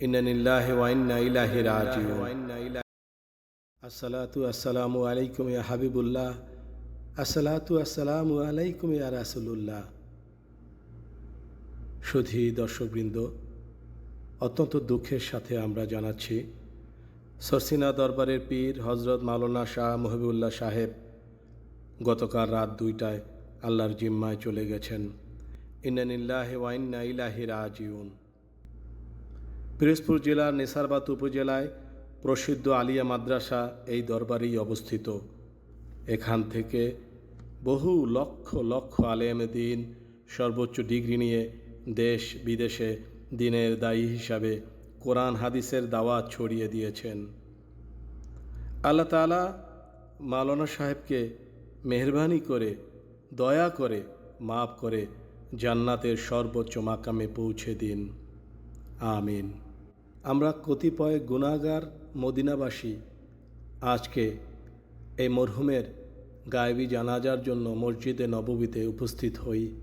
ইন্নানিল্লাহি ওয়া ইন্না সুধী দর্শকবৃন্দ, অত্যন্ত দুঃখের সাথে আমরা জানাচ্ছি, সরসিনা দরবারের পীর হজরত মাওলানা শাহ মহিবুল্লাহ সাহেব গতকাল রাত দুইটায় আল্লাহর জিম্মায় চলে গেছেন। ইন্নানিল্লাহি ওয়া ইন্না ইলাইহি রাজিউন। পিরোজপুর জেলার নেসারবাত উপজেলায় প্রসিদ্ধ আলিয়া মাদ্রাসা এই দরবারেই অবস্থিত। এখান থেকে বহু লক্ষ লক্ষ আলেম দিন সর্বোচ্চ ডিগ্রি নিয়ে দেশ বিদেশে দিনের দায়ী হিসাবে কোরআন হাদিসের দাওয়াত ছড়িয়ে দিয়েছেন। আল্লাহ তালা মাওলানা সাহেবকে মেহরবানি করে, দয়া করে, মাফ করে জান্নাতের সর্বোচ্চ মাকামে পৌঁছে দিন। আমিন। আমরা কতিপয় গুণাগার মদিনাবাসী। আজকে এই মরহুমের গায়েবী জানাজার জন্য মসজিদে নববীতে উপস্থিত হই।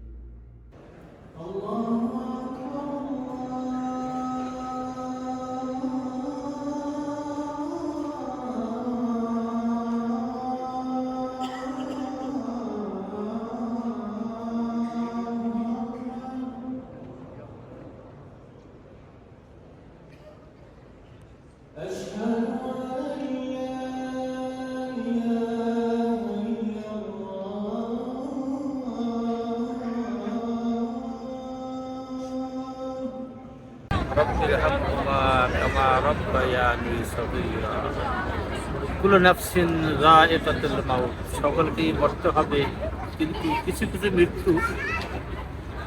رب ارحمهما كما ربياني صغيرا কুল নাফসিন যায়িকাতুল মাউত সকলকেই মরতে হবে কিন্তু কিছু কিছু মৃত্যু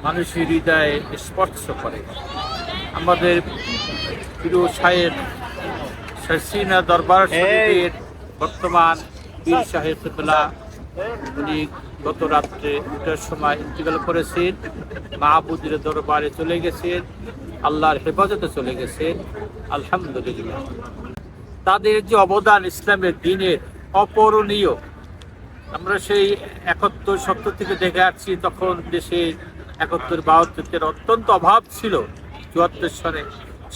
মানুষের হৃদয়ে স্পর্শ করে আমাদের প্রিয় সাহেব সরসিনা দরবার শরীফের বর্তমান পীর সাহেব কিবলা উনি গত রাত্রে দুটার সময় ইন্তিকাল করেছেন। মাহবুদের দরবারে চলে গেছেন আল্লাহর হেফাজতে চলে গেছেন। আলহামদুলিল্লাহ। তাদের যে অবদান ইসলামের দিনের অপরণীয় আমরা সেই একাত্তর সত্তর থেকে দেখে আসছি তখন দেশে একাত্তর বাহাত্তরের অত্যন্ত অভাব ছিল। চুয়াত্তর সনে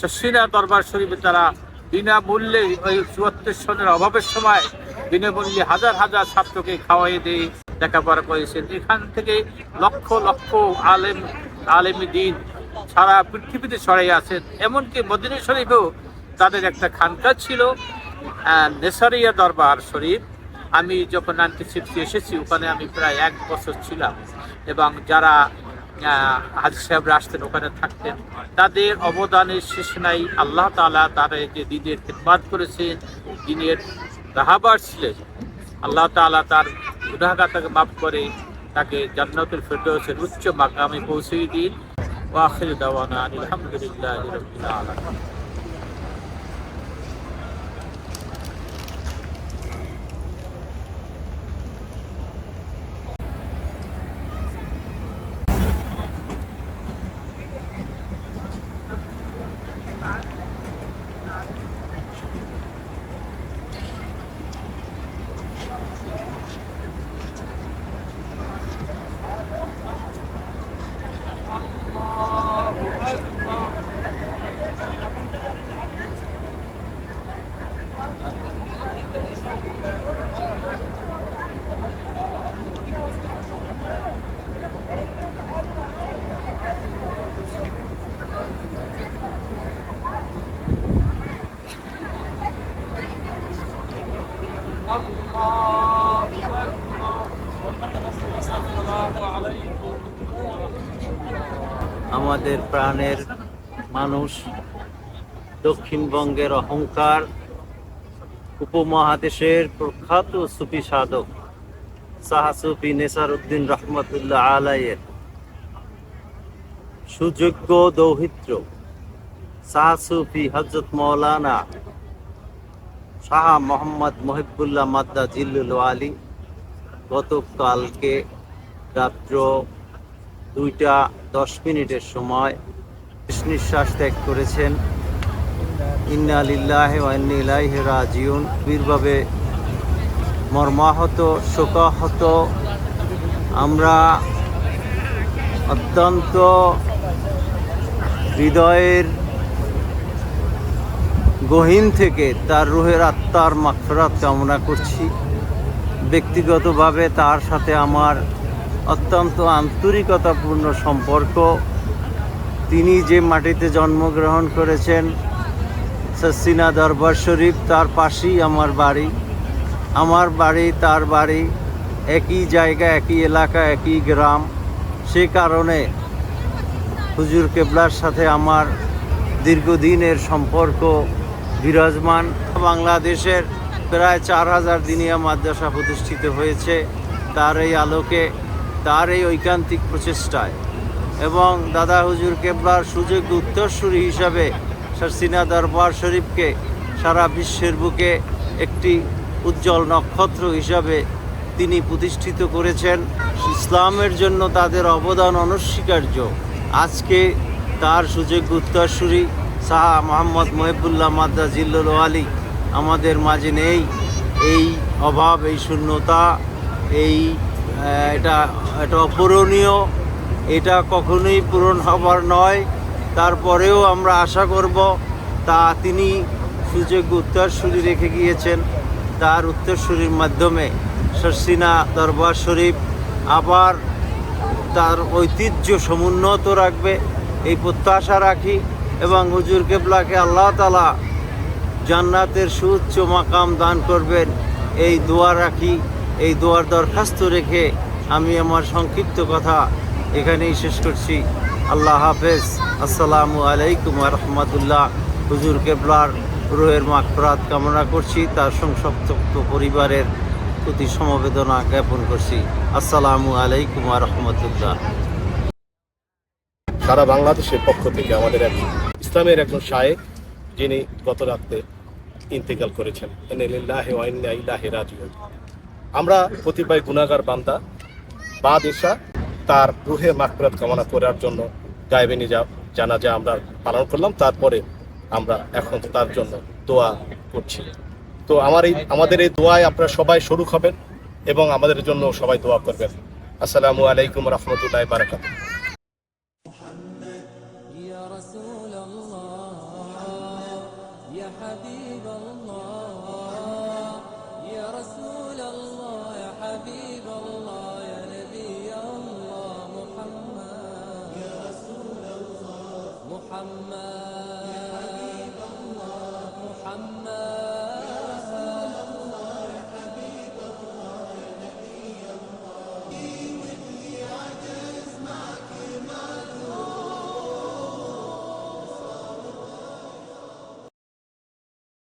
শশিনা দরবার শরীফে তারা বিনামূল্যে ওই চুয়াত্তর সনের অভাবের সময় বিনামূল্যে হাজার হাজার ছাত্রকে খাওয়াই দিয়ে, লেখাপড়া করেছেন। এখান থেকে লক্ষ লক্ষ আলেম, আলেমী দিন সারা পৃথিবীতে ছড়াই আছেন। এমনকি মদিনা শরীফেও তাদের একটা খানকা ছিল নেসারিয়া দরবার শরীফ। আমি যখন নাইনটি সিক্সটি এসেছি, ওখানে আমি প্রায় এক বছর ছিলাম। এবং যারা হাজি সাহেবরা আসতেন, ওখানে থাকতেন। তাদের অবদানের শেষ নাই। আল্লাহ তালা তারা যে দিনের খেদমাত করেছেন দিনের রাহাবার ছিলেন আল্লাহ তালা তার গুনাহগাতাকে মাফ করে তাকে জান্নাতুল ফেরদৌসের উচ্চ মাকামে পৌঁছে দিন। ওয়াখির দাওয়ানা আলহামদুলিল্লাহ রাব্বিল আলামিন। আমাদের প্রাণের মানুষ, দক্ষিণবঙ্গের অহংকার, উপমহাদেশের প্রখ্যাত সুফি সাধক সাহাসুফি নেসার উদ্দিন রহমতুল্লাহ আলাইয়ের সুযোগ্য দৌহিত্র সাহাসুফি হজরত মৌলানা শাহ মোহাম্মদ মহিবুল্লাহ মাদ্দা জিল্লুল আলী গতকালকে রাত্র দুইটা দশ মিনিটের সময় নিঃশ্বাস ত্যাগ করেছেন। ইন্না লিল্লাহি ইলাইহি রাজিউন। বীরভাবে মর্মাহত, শোকাহত। আমরা অত্যন্ত হৃদয়ের গহীন থেকে তার রুহের আত্মার মাগফিরাত কামনা করছি। ব্যক্তিগতভাবে তার সাথে আমার অত্যন্ত আন্তরিকতাপূর্ণ সম্পর্ক। তিনি যে মাটিতে জন্মগ্রহণ করেছেন সসিনা দরবার শরীফ, তার পাশেই আমার বাড়ি। আমার বাড়ি, তার বাড়ি একই জায়গা, একই এলাকা, একই গ্রাম। সে কারণে হুজুর কেবলার সাথে আমার দীর্ঘদিনের সম্পর্ক বিরাজমান। বাংলাদেশের প্রায় চার হাজার দিনিয়া মাদ্রাসা প্রতিষ্ঠিত হয়েছে তার এই আলোকে, তার এই ঐকান্তিক প্রচেষ্টায়। এবং দাদা হুজুর কেবলার সুযোগ্য উত্তরসূরি হিসাবে সারসিনা দরবার শরীফকে সারা বিশ্বের বুকে একটি উজ্জ্বল নক্ষত্র হিসাবে তিনি প্রতিষ্ঠিত করেছেন। ইসলামের জন্য তাদের অবদান অনস্বীকার্য। আজকে তার সুযোগ্য উত্তরসূরি শাহ মোহাম্মদ মহিবুল্লাহ মাদ্দা জিল্লুল আলী আমাদের মাঝে নেই এই অভাব, এই শূন্যতা, এই এটা এটা অপূরণীয়। এটা কখনোই পূরণ হবার নয়। তারপরেও আমরা আশা করব, তা তিনি সুযোগ্য উত্তরসূরি রেখে গিয়েছেন। তার উত্তরসূরির মাধ্যমে শর্সিনা দরবার শরীফ আবার তার ঐতিহ্য সমুন্নত রাখবে। এই প্রত্যাশা রাখি। এবং হুজুর কেবলাকে আল্লাহ তালা জান্নাতের সুউচ্চ মাকাম দান করবেন। এই দোয়া রাখি, এই দোয়ার দরখাস্ত রেখে আমি আমার সংক্ষিপ্ত কথা এখানেই শেষ করছি। আল্লাহ হাফেজ। আসসালামু আলাইকুম রহমতুল্লাহ। হুজুর কেবলার রুহের মাকফরাত কামনা করছি, তার সংসপ্ত পরিবারের প্রতি সমবেদনা জ্ঞাপন করছি। আসসালামু আলাইকুম রহমতুল্লাহ। সারা বাংলাদেশের পক্ষ থেকে আমাদের এক ইসলামের একজন শায়েক যিনি গত রাতে ইন্তেকাল করেছেন। আমরা কতিপয় গুনাহগার বান্দা বা দেশা তার রুহে মাগফিরাত কামনা করার জন্য গায়েবে নিজা জানাজা আমরা পালন করলাম, তারপরে আমরা এখন তার জন্য দোয়া করছি। তো আমার এই, আমাদের এই দোয়ায় আপনারা সবাই শরুক হবেন এবং আমাদের জন্য সবাই দোয়া করবেন। আসসালামু আলাইকুম রহমতুল্লাহ বারাকাতুহু।